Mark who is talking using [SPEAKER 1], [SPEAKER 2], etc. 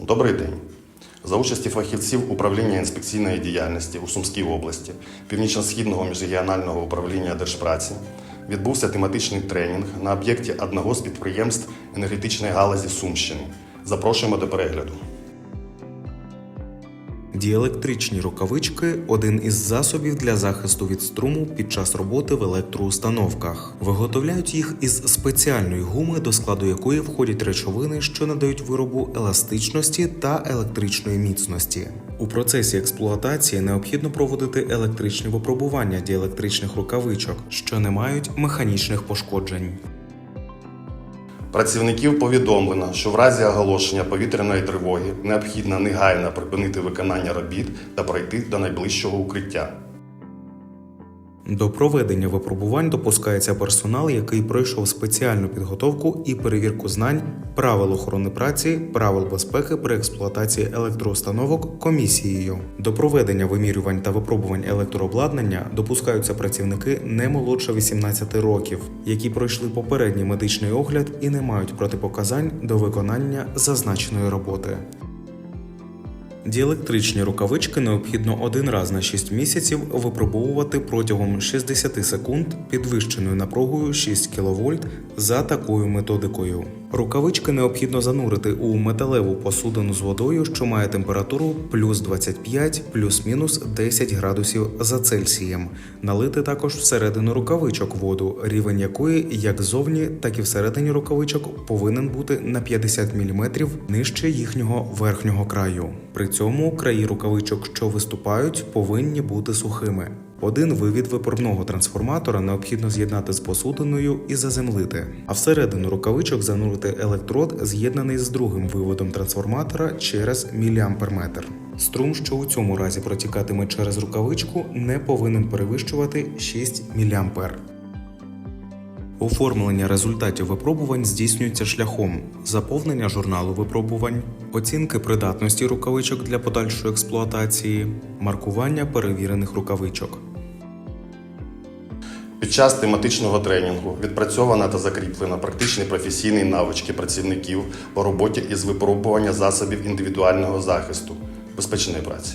[SPEAKER 1] Добрий день. За участі фахівців управління інспекційної діяльності у Сумській області Північно-східного міжрегіонального управління Держпраці відбувся тематичний тренінг на об'єкті одного з підприємств енергетичної галузі Сумщини. Запрошуємо до перегляду.
[SPEAKER 2] Діелектричні рукавички один із засобів для захисту від струму під час роботи в електроустановках. Виготовляють їх із спеціальної гуми, до складу якої входять речовини, що надають виробу еластичності та електричної міцності. У процесі експлуатації необхідно проводити електричні випробування діелектричних рукавичок, що не мають механічних пошкоджень.
[SPEAKER 1] Працівників повідомлено, що в разі оголошення повітряної тривоги необхідно негайно припинити виконання робіт та пройти до найближчого укриття.
[SPEAKER 2] До проведення випробувань допускається персонал, який пройшов спеціальну підготовку і перевірку знань, правил охорони праці, правил безпеки при експлуатації електроустановок комісією. До проведення вимірювань та випробувань електрообладнання допускаються працівники не молодше 18 років, які пройшли попередній медичний огляд і не мають протипоказань до виконання зазначеної роботи. Діелектричні рукавички необхідно один раз на 6 місяців випробовувати протягом 60 секунд підвищеною напругою 6 кВт за такою методикою. Рукавички необхідно занурити у металеву посудину з водою, що має температуру плюс 25 плюс-мінус 10 градусів за Цельсієм. Налити також всередину рукавичок воду, рівень якої як ззовні, так і всередині рукавичок повинен бути на 50 мм нижче їхнього верхнього краю. При цьому краї рукавичок, що виступають, повинні бути сухими. Один вивід випробного трансформатора необхідно з'єднати з посудиною і заземлити, а всередину рукавичок занурити електрод, з'єднаний з другим виводом трансформатора через міліамперметр. Струм, що у цьому разі протікатиме через рукавичку, не повинен перевищувати 6 мА. Оформлення результатів випробувань здійснюється шляхом заповнення журналу випробувань, оцінки придатності рукавичок для подальшої експлуатації, маркування перевірених рукавичок.
[SPEAKER 1] Під час тематичного тренінгу відпрацьована та закріплена практичні професійні навички працівників по роботі із випробування засобів індивідуального захисту безпечної праці.